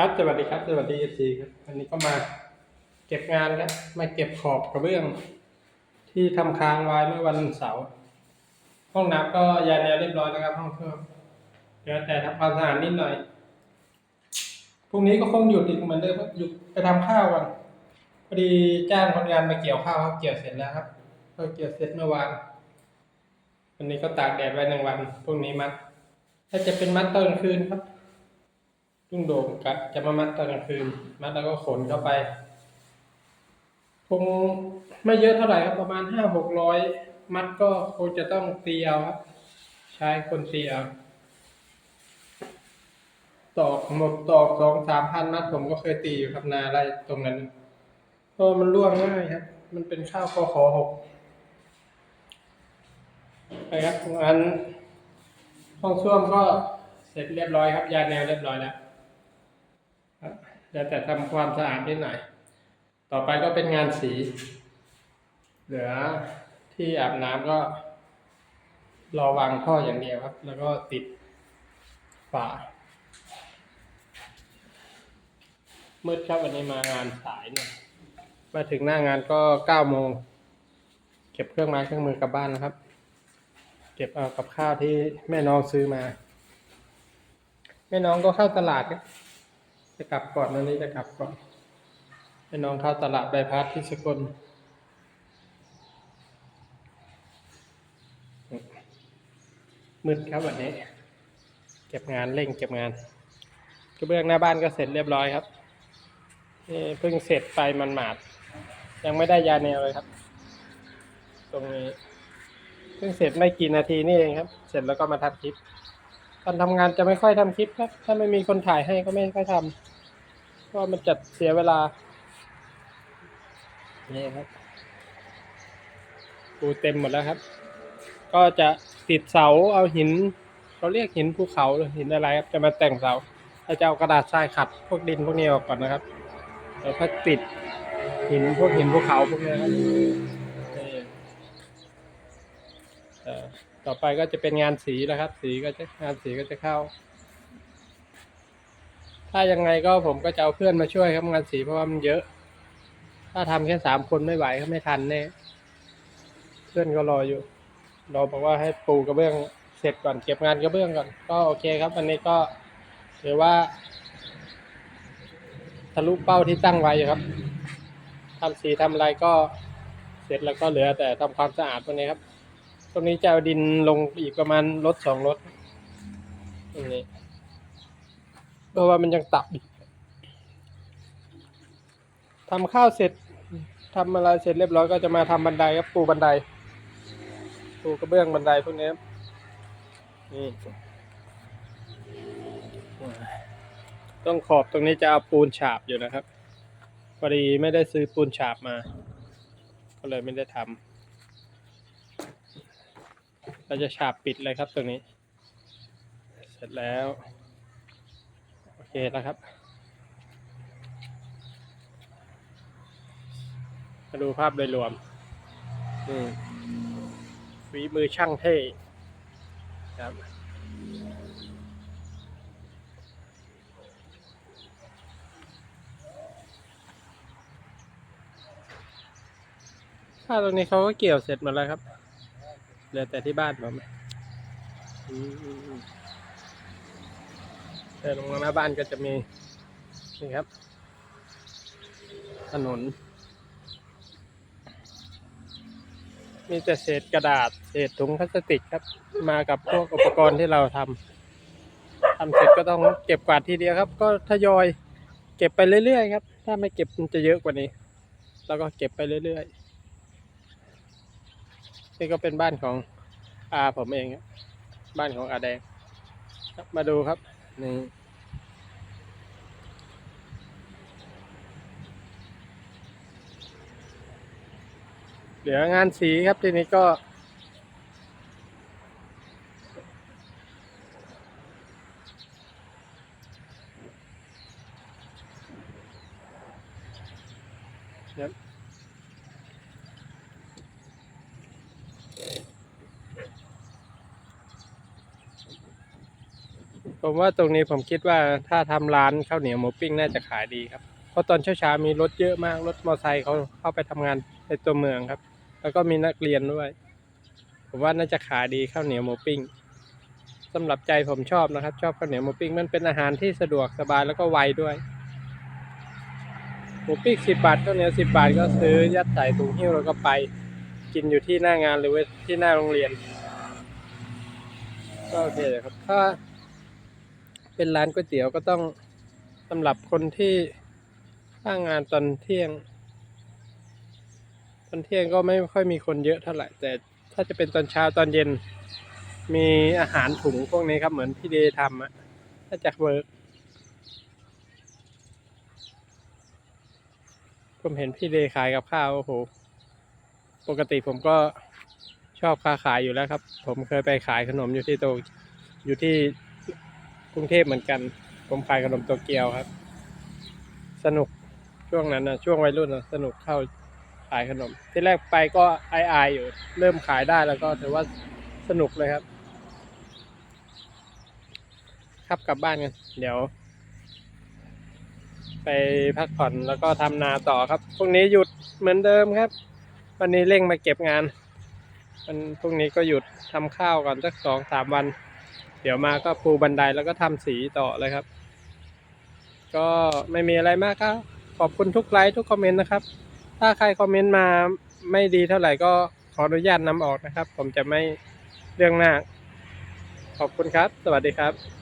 ครับสวัสดีครับสวัสดีเอซีครับวันนี้ก็มาเก็บงานครับมาเก็บขอบกระเบื้อง ที่ทำค้างไว้เมื่อวันเสาร์ห้องน้ำก็ยาแนวเรียบร้อยแล้วครับ ห้องเครื่องเดี๋ยวแต่ทำความสะอาดนิดหน่อยพรุ่งนี้ก็คงหยุดอีกเหมือนเดิมครับหยุดไปทำข้าวก่อนพอดีจ้างคนงานมาเกี่ยวข้าวครับเกี่ยวเสร็จแล้วครับก็เกี่ยวเสร็จเมื่อวานวันนี้ก็ตากแดดไว้หนึ่งวันพรุ่งนี้มัดถ้าจะเป็นมัดตอนคืนครับ ลุงโด่งกะจะมามัดตอนกลางคืน มัดแล้วก็ขนเข้าไป คงไม่เยอะเท่าไหร่ครับ ประมาณห้าหกร้อยมัดก็คงจะต้องตีเอาครับ ใช้คนตีเอาตอกหมดตอกสองสามพันมัดผมก็เคยตีอยู่ครับนาไรตรงนั้นเพราะมันร่วงง่ายครับ มันเป็นข้าวคอขอหกไปครับงานห้องส้วมก็เสร็จเรียบร้อยครับ ยาแนวเรียบร้อยแล้ว ครับเดี๋ยวแต่ทำความสะอาดนิดหน่อย ต่อไปก็เป็นงานสี เหลือที่อาบน้ำก็ รอวางท่ออย่างเดียวครับ แล้วก็ติดฝามืดครับวันนี้มางานสายเนี่ยมาถึงหน้างานก็เก้าโมง เก็บเครื่องไม้เครื่องมือกลับบ้านนะครับ เก็บเอากับข้าวที่แม่น้องซื้อมา แม่น้องก็เข้าตลาดครับ จะกลับก่อนวันนี้จะกลับก่อนให้น้องเข้าตลาดใบพัดที่สกลมืดครับวันนี้ เก็บงานเร่งเก็บงานกระเบื้องหน้าบ้านก็เสร็จเรียบร้อยครับนี่เพิ่งเสร็จไปมันหมาด ยังไม่ได้ยาแนวเลยครับ ตรงนี้เพิ่งเสร็จไม่กี่นาทีนี่เองครับ เสร็จแล้วก็มาทำคลิป ตอนทำงานจะไม่ค่อยทำคลิปครับ ถ้าไม่มีคนถ่ายให้ก็ไม่ค่อยทำ เพราะว่ามันจัดเสียเวลา นี่ครับปูเต็มหมดแล้วครับ ก็จะติดเสาเอาหินเขาเรียกหินภูเขาหรือหินอะไรครับจะมาแต่งเสาเราจะเอากระดาษทรายขัดพวกดินพวกนี้ออกก่อนนะครับแล้วก็ติดหินพวกหินภูเขาพวกนี้ครับต่อไปก็จะเป็นงานสีแล้วครับ สีก็จะงานสีก็จะเข้า ถ้ายังไงก็ผมก็จะเอาเพื่อนมาช่วยครับงานสีเพราะว่ามันเยอะ ถ้าทำแค่สามคนไม่ไหวก็ไม่ทันแน่เพื่อนก็รออยู่รอบอกว่าให้ปูกระเบื้องเสร็จก่อนเก็บงานกระเบื้องก่อน ก็โอเคครับวันนี้ก็ถือว่าทะลุเป้าที่ตั้งไว้ครับทำสีทำอะไรก็เสร็จแล้วก็เหลือแต่ทำความสะอาดตรงนี้ครับ ตรงนี้จะเอาดินลงอีกประมาณรถสองรถตรงนี้ ราะว่ามันยังตับอีกทำข้าวเสร็จทำอะไรเสร็จเรียบร้อยก็จะมาทำบันไดครับปูบันได ปูกระเบื้องบันไดพวกนี้ครับนี่ต้องขอบตรงนี้จะเอาปูนฉาบอยู่นะครับพอดีไม่ได้ซื้อปูนฉาบมา ก็เลยไม่ได้ทำเราจะฉาบปิดเลยครับตรงนี้ เสร็จแล้ว เคแล้วครับ มาดูภาพโดยรวมนี่ฝีมือช่างเท่ครับถ้าตรงนี้เขาก็เกี่ยวเสร็จหมดแล้วครับเหลือแต่ที่บ้านผมอืม แต่ลงมาหน้าบ้านก็จะมีนี่ครับ ถนน มีแต่เศษกระดาษ เศษถุงพลาสติกครับ มากับพวกอุปกรณ์ที่เราทำทำเสร็จก็ต้องเก็บกวาดทีเดียวครับ ก็ทยอยเก็บไปเรื่อยๆครับ ถ้าไม่เก็บมันจะเยอะกว่านี้ แล้วก็เก็บไปเรื่อยๆ นี่ก็เป็นบ้านของอาผมเองครับบ้านของอาแดง มาดูครับ นี่เหลืองานสีครับทีนี้ก็ ผมว่าตรงนี้ผมคิดว่าถ้าทำร้านข้าวเหนียวหมูปิ้งน่าจะขายดีครับ เพราะตอนเช้าๆมีรถเยอะมาก รถมอเตอร์ไซค์เขาเข้าไปทำงานในตัวเมืองครับ แล้วก็มีนักเรียนด้วย ผมว่าน่าจะขายดีข้าวเหนียวหมูปิ้งสำหรับใจผมชอบนะครับ ชอบข้าวเหนียวหมูปิ้งมันเป็นอาหารที่สะดวกสบายแล้วก็ไวด้วยหมูปิ้งสิบบาทข้าวเหนียวสิบบาทก็ซื้อยัดใส่ถุงหิ้วแล้วก็ไป กินอยู่ที่หน้างานหรือว่าที่หน้าโรงเรียนก็โอเคเลยครับถ้า เป็นร้านก๋วยเตี๋ยวก็ต้องสำหรับคนที่ว่างงานตอนเที่ยง ตอนเที่ยงก็ไม่ค่อยมีคนเยอะเท่าไหร่ แต่ถ้าจะเป็นตอนเช้าตอนเย็น มีอาหารถุงพวกนี้ครับเหมือนพี่เดย์ทำอะถ้าจะเวิร์กผมเห็นพี่เดย์ขายกับข้าวโอ้โหปกติผมก็ชอบค้าขายอยู่แล้วครับ ผมเคยไปขายขนมอยู่ที่โตอยู่ที่ รุงเทพเหมือนกัน ผมขายขนมโตเกียวครับ สนุกช่วงนั้นนะช่วงวัยรุ่นนะสนุกเข้าขายขนม ที่แรกไปก็อายๆอยู่ เริ่มขายได้แล้วก็ถือว่าสนุกเลยครับ ครับกลับบ้านกันเดี๋ยว ไปพักผ่อนแล้วก็ทำนาต่อครับพรุ่งนี้หยุดเหมือนเดิมครับ วันนี้เร่งมาเก็บงานวันพรุ่งนี้ก็หยุดทำข้าวก่อนสักสองสามวัน เดี๋ยวมาก็ปูบันไดแล้วก็ทำสีต่อเลยครับ ก็ไม่มีอะไรมากครับ ขอบคุณทุกไลค์ทุกคอมเมนต์นะครับ ถ้าใครคอมเมนต์มาไม่ดีเท่าไหร่ก็ขออนุญาตนำออกนะครับ ผมจะไม่เรื่องหน้า ขอบคุณครับ สวัสดีครับ